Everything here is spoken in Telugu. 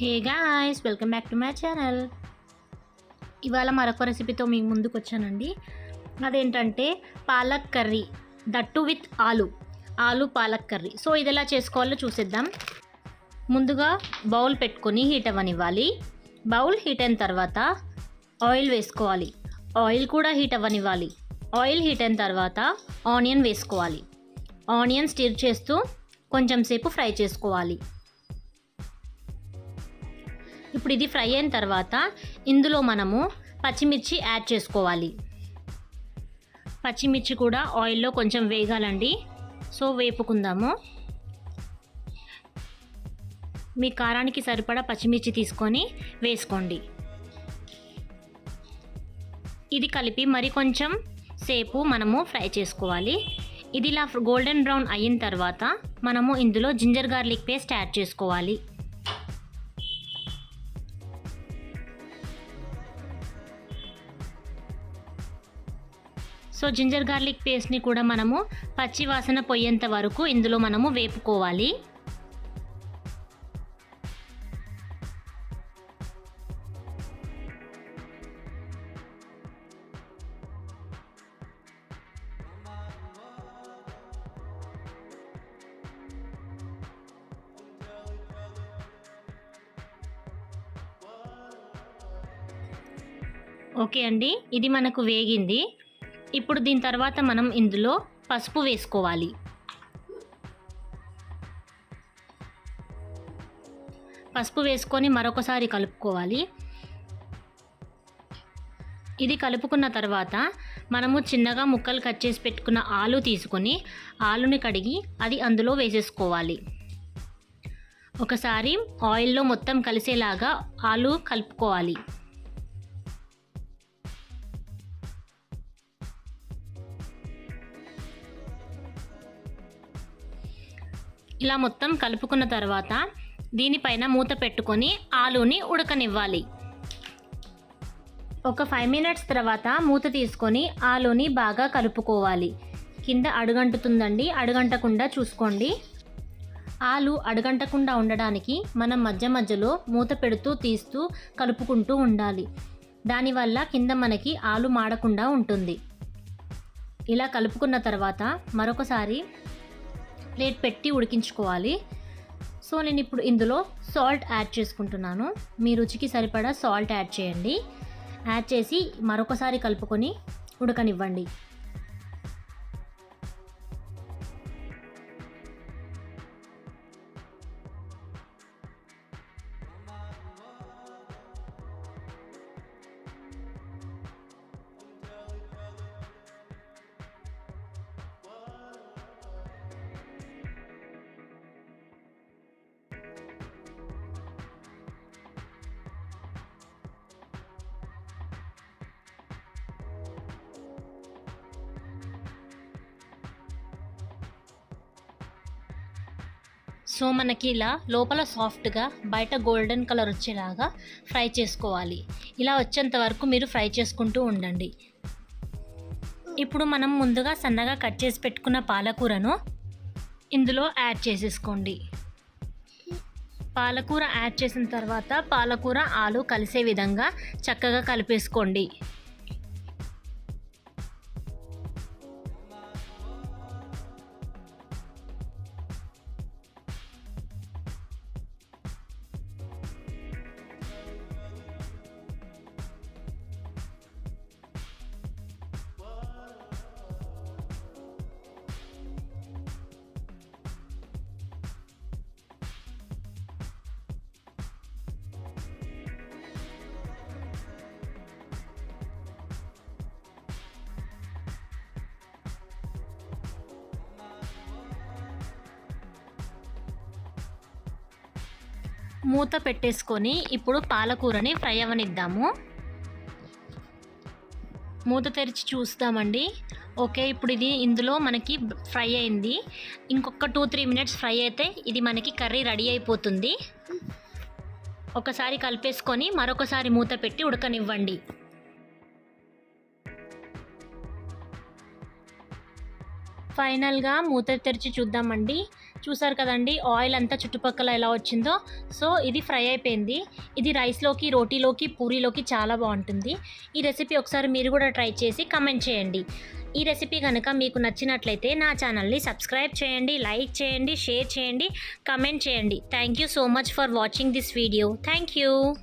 Hey guys welcome back to my channel. ఇవాళ మరొక రెసిపీతో మీ ముందుకు వచ్చానండి. అదేంటంటే పాలక్ కర్రీ దట్టు విత్ ఆలు ఆలు పాలక్ కర్రీ. సో ఇది ఎలా చేసుకోవాలో చూసేద్దాం. ముందుగా బౌల్ పెట్టుకొని హీట్ అవ్వనివ్వాలి. బౌల్ హీట్ అయిన తర్వాత ఆయిల్ వేసుకోవాలి. ఆయిల్ కూడా హీట్ అవ్వనివ్వాలి. ఆయిల్ హీట్ అయిన తర్వాత ఆనియన్ వేసుకోవాలి. ఆనియన్ స్టిర్ చేస్తూ కొంచెం సేపు ఫ్రై చేసుకోవాలి. ఇప్పుడు ఇది ఫ్రై అయిన తర్వాత ఇందులో మనము పచ్చిమిర్చి యాడ్ చేసుకోవాలి. పచ్చిమిర్చి కూడా ఆయిల్లో కొంచెం వేగాలండి. సో వేపుకుందాము. మీ కారానికి సరిపడా పచ్చిమిర్చి తీసుకొని వేసుకోండి. ఇది కలిపి మరి కొంచెం సేపు మనము ఫ్రై చేసుకోవాలి. ఇది ఇలా గోల్డెన్ బ్రౌన్ అయిన తర్వాత మనము ఇందులో జింజర్ గార్లిక్ పేస్ట్ యాడ్ చేసుకోవాలి. సో జింజర్ గార్లిక్ పేస్ట్ని కూడా మనము పచ్చి వాసన పోయేంత వరకు ఇందులో మనము వేపుకోవాలి. ఓకే అండి ఇది మనకు వేగింది. ఇప్పుడు దీని తర్వాత మనం ఇందులో పసుపు వేసుకోవాలి. పసుపు వేసుకొని మరొకసారి కలుపుకోవాలి. ఇది కలుపుకున్న తర్వాత మనము చిన్నగా ముక్కలు కట్ చేసి పెట్టుకున్న ఆలు తీసుకొని ఆలుని కడిగి అది అందులో వేసేసుకోవాలి. ఒకసారి ఆయిల్లో మొత్తం కలిసేలాగా ఆలు కలుపుకోవాలి. ఇలా మొత్తం కలుపుకున్న తర్వాత దీనిపైన మూత పెట్టుకొని ఆలూని ఉడకనివ్వాలి. ఒక ఫైవ్ మినిట్స్ తర్వాత మూత తీసుకొని ఆలూని బాగా కలుపుకోవాలి. కింద అడుగంటుతుందండి అడుగంటకుండా చూసుకోండి. ఆలు అడుగంటకుండా ఉండడానికి మనం మధ్య మధ్యలో మూత పెడుతూ తీస్తూ కలుపుకుంటూ ఉండాలి. దానివల్ల కింద మనకి ఆలు మాడకుండా ఉంటుంది. ఇలా కలుపుకున్న తర్వాత మరొకసారి ప్లేట్ పెట్టి ఉడికించుకోవాలి. సో నేను ఇప్పుడు ఇందులో సాల్ట్ యాడ్ చేసుకుంటున్నాను. మీ రుచికి సరిపడా సాల్ట్ యాడ్ చేయండి. యాడ్ చేసి మరొకసారి కలుపుకొని ఉడకనివ్వండి. సో మనకి ఇలా లోపల సాఫ్ట్గా బయట గోల్డెన్ కలర్ వచ్చేలాగా ఫ్రై చేసుకోవాలి. ఇలా వచ్చేంత వరకు మీరు ఫ్రై చేసుకుంటూ ఉండండి. ఇప్పుడు మనం ముందుగా సన్నగా కట్ చేసి పెట్టుకున్న పాలకూరను ఇందులో యాడ్ చేసేసుకోండి. పాలకూర యాడ్ చేసిన తర్వాత పాలకూర ఆలు కలిసే విధంగా చక్కగా కలిపేసుకోండి. మూత పెట్టేసుకొని ఇప్పుడు పాలకూరని ఫ్రై అవ్వనిద్దాము మూత తెరిచి చూస్తామండి. ఓకే ఇప్పుడు ఇది ఇందులో మనకి ఫ్రై అయింది. ఇంకొక టూ త్రీ మినిట్స్ ఫ్రై అయితే ఇది మనకి కర్రీ రెడీ అయిపోతుంది. ఒకసారి కలిపేసుకొని మరొకసారి మూత పెట్టి ఉడకనివ్వండి. ఫైనల్గా మూత తెరిచి చూద్దామండి. చూసారు కదండి ఆయిల్ అంతా చుట్టుపక్కల ఎలా వచ్చిందో. సో ఇది ఫ్రై అయిపోయింది. ఇది రైస్లోకి రోటీలోకి పూరీలోకి చాలా బాగుంటుంది. ఈ రెసిపీ ఒకసారి మీరు కూడా ట్రై చేసి కమెంట్ చేయండి. ఈ రెసిపీ కనుక మీకు నచ్చినట్లయితే నా ఛానల్ని సబ్స్క్రైబ్ చేయండి లైక్ చేయండి షేర్ చేయండి కమెంట్ చేయండి. Thank you so much for watching this video. Thank you.